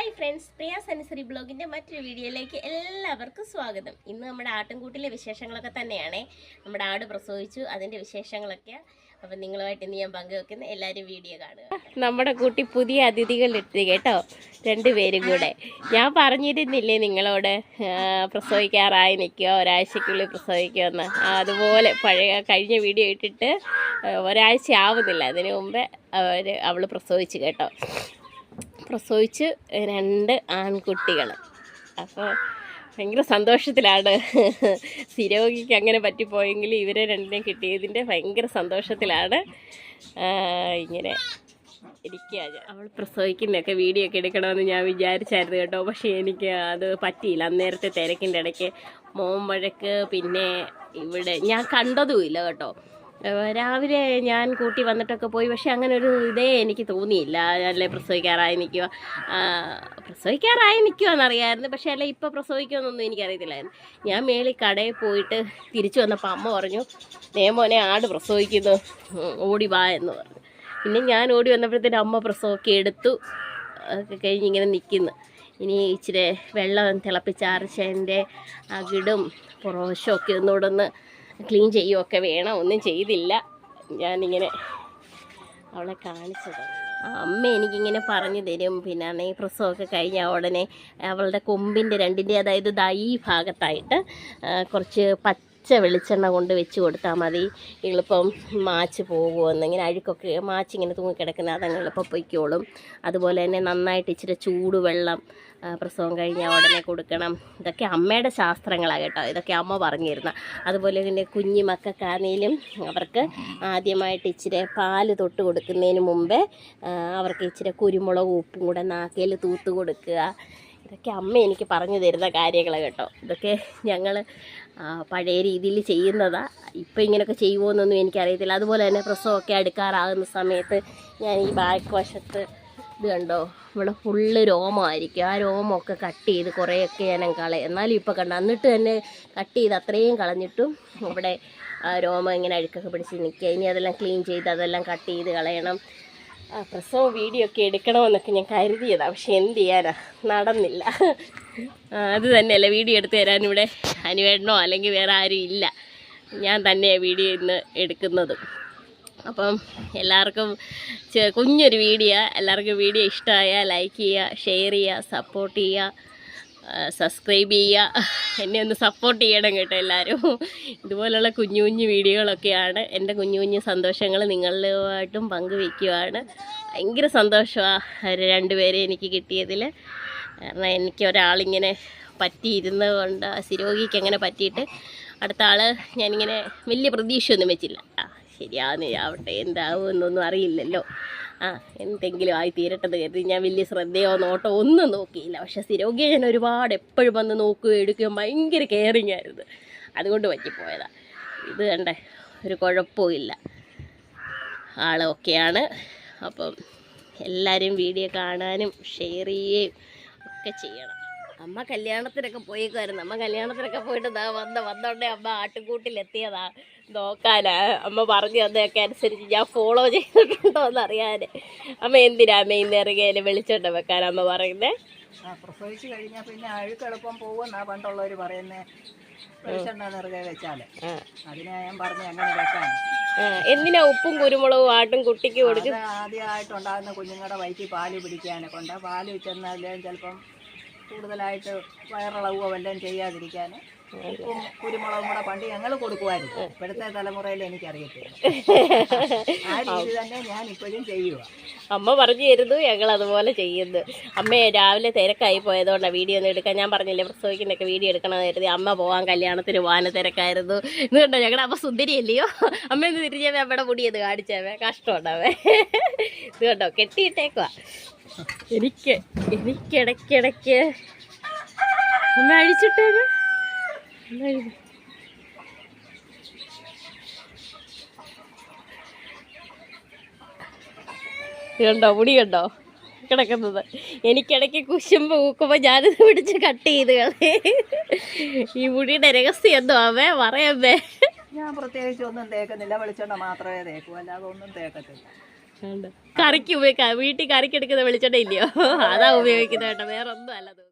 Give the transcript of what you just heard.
Hi friends പ്രിയ sensory ബ്ലോഗിന്റെ മറ്റൊരു വീഡിയോയിലേക്ക് എല്ലാവർക്കും സ്വാഗതം. ഇന്ന് നമ്മുടെ ആട്ടിൻകൂട്ടിലെ വിശേഷങ്ങളൊക്കെ തന്നെയാണ്. നമ്മുടെ ആട് പ്രസവിച്ചു അതിന്റെ വിശേഷങ്ങളൊക്കെ. അപ്പം നിങ്ങളുമായിട്ട് ഇന്ന് ഞാൻ പങ്കുവെക്കുന്ന എല്ലാവരും വീഡിയോ കാണുക. നമ്മുടെ കൂട്ടി പുതിയ അതിഥികൾ എത്തി കേട്ടോ രണ്ടുപേരും കൂടെ. ഞാൻ പറഞ്ഞിരുന്നില്ലേ നിങ്ങളോട് പ്രസവിക്കാറായി നിൽക്കുക ഒരാഴ്ചക്കുള്ളിൽ പ്രസവിക്കുമെന്ന് അതുപോലെ പഴയ കഴിഞ്ഞ വീഡിയോ ഇട്ടിട്ട് ഒരാഴ്ച ആവുന്നില്ല. അതിന് മുമ്പേ അവർ അവൾ പ്രസവിച്ചു കേട്ടോ. പ്രസവിച്ച് രണ്ട് ആൺകുട്ടികൾ അപ്പോൾ ഭയങ്കര സന്തോഷത്തിലാണ്. സ്ഥിരോഗിക്ക് അങ്ങനെ പറ്റിപ്പോയെങ്കിൽ ഇവരെ രണ്ടിനെയും കിട്ടിയതിന്റെ ഭയങ്കര സന്തോഷത്തിലാണ്. ഇങ്ങനെ ഇരിക്കുക അവൾ പ്രസവിക്കുന്നതൊക്കെ വീഡിയോ ഒക്കെ എടുക്കണമെന്ന് ഞാൻ വിചാരിച്ചായിരുന്നു കേട്ടോ. പക്ഷേ എനിക്ക് അത് പറ്റിയില്ല. അന്നേരത്തെ തിരക്കിന്റെ ഇടയ്ക്ക് മോൻ വഴക്ക് പിന്നെ ഇവിടെ ഞാൻ കണ്ടതുമില്ല കേട്ടോ. രാവിലെ ഞാൻ കൂട്ടി വന്നിട്ടൊക്കെ പോയി. പക്ഷെ അങ്ങനെ ഒരു ഇതേ എനിക്ക് തോന്നിയില്ല. അല്ലെ പ്രസവിക്കാറായി നിൽക്കുക പ്രസവിക്കാറായി നിൽക്കുമെന്നറിയാമായിരുന്നു പക്ഷെ അല്ലെ ഇപ്പോൾ പ്രസവിക്കുമെന്നൊന്നും എനിക്കറിയത്തില്ലായിരുന്നു. ഞാൻ മേളിൽ കടയിൽ പോയിട്ട് തിരിച്ചു വന്നപ്പോൾ അമ്മ പറഞ്ഞു നേമോനെ ആട് പ്രസവിക്കുന്നു. ഓടി വാ എന്ന് പറഞ്ഞു. പിന്നെ ഞാൻ ഓടി വന്നപ്പോഴത്തേനും അമ്മ പ്രസവമൊക്കെ എടുത്തു. ഒക്കെ കഴിഞ്ഞ് ഇങ്ങനെ നിൽക്കുന്നു ഇനി ഇച്ചിരി വെള്ളം തിളപ്പിച്ചാർച്ചതിന്റെ അകിടും പുറവശമൊക്കെ ഒന്നുകൂടെ ഒന്ന് ക്ലീൻ ചെയ്യുകയൊക്കെ വേണം ഒന്നും ചെയ്തില്ല. ഞാനിങ്ങനെ അവളെ കാണിച്ചത്. അമ്മ എനിക്കിങ്ങനെ പറഞ്ഞു തരും. പിന്നെ നെയ് പ്രസവമൊക്കെ കഴിഞ്ഞ ഉടനെ അവളുടെ കൊമ്പിന്റെ രണ്ടിന്റെ അതായത് ദൈ ഭാഗത്തായിട്ട് കുറച്ച് പച്ച വെളിച്ചെണ്ണ കൊണ്ട് വെച്ച് കൊടുത്താൽ മതി. എളുപ്പം മാച്ച് പോകുമെന്ന് ഇങ്ങനെ അഴുക്കൊക്കെ മാച്ച് ഇങ്ങനെ തൂങ്ങിക്കിടക്കുന്ന അതങ്ങ് എളുപ്പം പൊയ്ക്കോളും. അതുപോലെ തന്നെ നന്നായിട്ട് ഇച്ചിരി ചൂടുവെള്ളം പ്രസവം കഴിഞ്ഞാൽ ഉടനെ കൊടുക്കണം. ഇതൊക്കെ അമ്മയുടെ ശാസ്ത്രങ്ങളാണ് കേട്ടോ. ഇതൊക്കെ അമ്മ പറഞ്ഞിരുന്ന. അതുപോലെ തന്നെ കുഞ്ഞു മക്കൾക്കാണെങ്കിലും അവർക്ക് ആദ്യമായിട്ട് ഇച്ചിരി പാൽ തൊട്ട് കൊടുക്കുന്നതിന് മുമ്പേ അവർക്ക് ഇച്ചിരി കുരുമുളകും ഉപ്പും കൂടെ നാക്കയിൽ തൂത്ത് കൊടുക്കുക. ഇതൊക്കെ അമ്മ എനിക്ക് പറഞ്ഞു തരുന്ന കാര്യങ്ങൾ കേട്ടോ. ഇതൊക്കെ ഞങ്ങൾ പഴയ രീതിയിൽ ചെയ്യുന്നതാ. ഇപ്പം ഇങ്ങനെയൊക്കെ ചെയ്യുമോ എന്നൊന്നും എനിക്കറിയത്തില്ല. അതുപോലെ തന്നെ പ്രസവമൊക്കെ അടുക്കാറാകുന്ന സമയത്ത് ഞാൻ ഈ ബാക്ക് വശത്ത് ഇത് കണ്ടോ? ഇവിടെ ഫുള്ള് രോമമായിരിക്കും. ആ രോമമൊക്കെ കട്ട് ചെയ്ത് കുറേയൊക്കെ ഞാൻ കളയും. എന്നാലും ഇപ്പോൾ കണ്ട എന്നിട്ട് തന്നെ കട്ട് ചെയ്ത് അത്രയും കളഞ്ഞിട്ടും ഇവിടെ രോമം ഇങ്ങനെ അഴുക്കൊക്കെ പിടിച്ച് നിൽക്കുക. ഇനി അതെല്ലാം ക്ലീൻ ചെയ്ത് അതെല്ലാം കട്ട് ചെയ്ത് കളയണം. ആ പ്രസവ വീഡിയോ ഒക്കെ എടുക്കണമെന്നൊക്കെ ഞാൻ കരുതിയതാണ് പക്ഷെ എന്ത് ചെയ്യാനാ? നടന്നില്ല. അത് തന്നെയല്ല വീഡിയോ എടുത്ത് തരാൻ ഇവിടെ അനുവേടനോ അല്ലെങ്കിൽ വേറെ ആരും ഇല്ല. ഞാൻ തന്നെയാണ് വീഡിയോ ഇന്ന് എടുക്കുന്നതും. അപ്പം എല്ലാവർക്കും കുഞ്ഞൊരു വീഡിയോ. എല്ലാവർക്കും വീഡിയോ ഇഷ്ടമായാൽ ലൈക്ക് ചെയ്യുക ഷെയർ ചെയ്യുക സപ്പോർട്ട് ചെയ്യുക. സബ്സ്ക്രൈബ് ചെയ്യുക. എന്നെ ഒന്ന് സപ്പോർട്ട് ചെയ്യണം കേട്ടോ എല്ലാവരും ഇതുപോലുള്ള കുഞ്ഞു കുഞ്ഞു വീഡിയോകളൊക്കെയാണ് എന്റെ കുഞ്ഞു കുഞ്ഞു സന്തോഷങ്ങൾ നിങ്ങളുമായിട്ടും പങ്കുവയ്ക്കുവാണ്. ഭയങ്കര സന്തോഷമാണ് രണ്ടുപേരെ എനിക്ക് കിട്ടിയതിൽ. കാരണം എനിക്ക് ഒരാളിങ്ങനെ പറ്റിയിരുന്നത് കൊണ്ട് സിരോഗിക്ക് അങ്ങനെ പറ്റിയിട്ട് അടുത്ത ആൾ ഞാനിങ്ങനെ വലിയ പ്രതീക്ഷയൊന്നും വെച്ചില്ല. ആവട്ടെ എന്താവും എന്നൊന്നും അറിയില്ലല്ലോ. ആ എന്തെങ്കിലും ആയി തീരട്ടെന്ന് കരുതി ഞാൻ വലിയ ശ്രദ്ധയോ നോട്ടോ ഒന്നും നോക്കിയില്ല. പക്ഷെ സ്ഥിരോഗ്യ ഞാൻ ഒരുപാട് എപ്പോഴും വന്ന് നോക്കുകയും എടുക്കുകയും ഭയങ്കര കെയറിങ് ആയിരുന്നു. അതുകൊണ്ട് പറ്റിപ്പോയതാ. ഇത് കണ്ടേ ഒരു കുഴപ്പമില്ല ആളൊക്കെയാണ്. അപ്പം എല്ലാവരും വീഡിയോ കാണാനും ഷെയർ ചെയ്യുകയും ഒക്കെ ചെയ്യണം. അമ്മ കല്യാണത്തിനൊക്കെ പോയേക്കുമായിരുന്നു അമ്മ കല്യാണത്തിനൊക്കെ പോയിട്ട് ദാ വന്ന വന്നോണ്ടേ അമ്മ ആട്ടുകൂട്ടിലെത്തിയതാ. നോക്കാനാ. അമ്മ പറഞ്ഞു തന്നതൊക്കെ അനുസരിച്ച് ഞാൻ ഫോളോ ചെയ്തിട്ടുണ്ടോ എന്ന് അറിയാൻ അമ്മ എന്തിനാ അമ്മ ഇന്ന് ഇറങ്ങിയാലും വെളിച്ചോണ്ട വെക്കാൻ അമ്മ പറയുന്നേ? പ്രസവിച്ചു കഴിഞ്ഞാൽ പിന്നെ അഴുക്കെളുപ്പം പോകുമെന്നാ പണ്ടുള്ളവർ പറയുന്നേ. വെളിച്ചെണ്ണ നിറകെ വെച്ചാൽ ആ. അതിനെ ഞാൻ പറഞ്ഞു എങ്ങനെ വെക്കാൻ എന്തിനാ ഉപ്പും കുരുമുളകും ആട്ടും കുട്ടിക്ക് കൊടുക്കും ആദ്യമായിട്ടുണ്ടാകുന്ന കുഞ്ഞുങ്ങളുടെ വയറ്റിൽ പാൽ പിടിക്കാനെ കൊണ്ട്. പാൽ ചെന്നാലും ചിലപ്പം കൂടുതലായിട്ട് വയറിളവോ വല്ലതും ചെയ്യാതിരിക്കാൻ ഉപ്പും കുരുമുളകും കൂടെ പണ്ട് ഞങ്ങൾ കൊടുക്കുമായിരുന്നു ഇപ്പോഴത്തെ തലമുറയിൽ എനിക്കറിയത്തില്ല. ആ രീതി തന്നെ ഞാൻ ഇപ്പോഴും ചെയ്യുക അമ്മ പറഞ്ഞു തരുന്നു ഞങ്ങൾ അതുപോലെ ചെയ്യുന്നു. അമ്മയെ രാവിലെ തിരക്കായി പോയതുകൊണ്ടാണ് വീഡിയോ ഒന്നും എടുക്കാൻ ഞാൻ പറഞ്ഞില്ലേ പ്രസവിക്കുന്നൊക്കെ വീഡിയോ എടുക്കണമെന്ന് കരുതി അമ്മ പോവാൻ കല്യാണത്തിന് പോകാൻ തിരക്കായിരുന്നു. ഇത് കണ്ടോ ഞങ്ങളുടെ അമ്മ സുന്ദരിയല്ലയോ? അമ്മ ഒന്ന് തിരിച്ചവേ അമ്മയുടെ മുടിയത് കാണിച്ചവേ കഷ്ടമുണ്ടാവേ ഇത് കണ്ടോ കെട്ടിയിട്ടേക്കുവാ. എനിക്ക് എനിക്കിടയ്ക്കിടയ്ക്ക് അമ്മ അഴിച്ചിട്ടേക്ക്. അമ്മ കണ്ടോ മുടി കണ്ടോ? കിടക്കുന്നത്. എനിക്കിടയ്ക്ക് കുശുമ്പ് ഊക്കുമ്പോൾ ഞാനിത് പിടിച്ച് കട്ട് ചെയ്ത് കളി. ഈ മുടിയുടെ രഹസ്യം എന്തോ അവേ പറയമ്മേ ഞാൻ പ്രത്യേകിച്ച് ഒന്നും തേക്കുന്നില്ല വെളിച്ചെണ്ണ മാത്രമേ തേക്കൂ അല്ലാതെ ഒന്നും തേക്കത്തില്ല. കറിക്ക് ഉപയോഗിക്കാം വീട്ടിൽ കറിക്കെടുക്കുന്ന വെളിച്ചെണ്ണ ഇല്ലയോ? അതാ ഉപയോഗിക്കുന്നത് കേട്ടോ വേറെ ഒന്നും അല്ലത്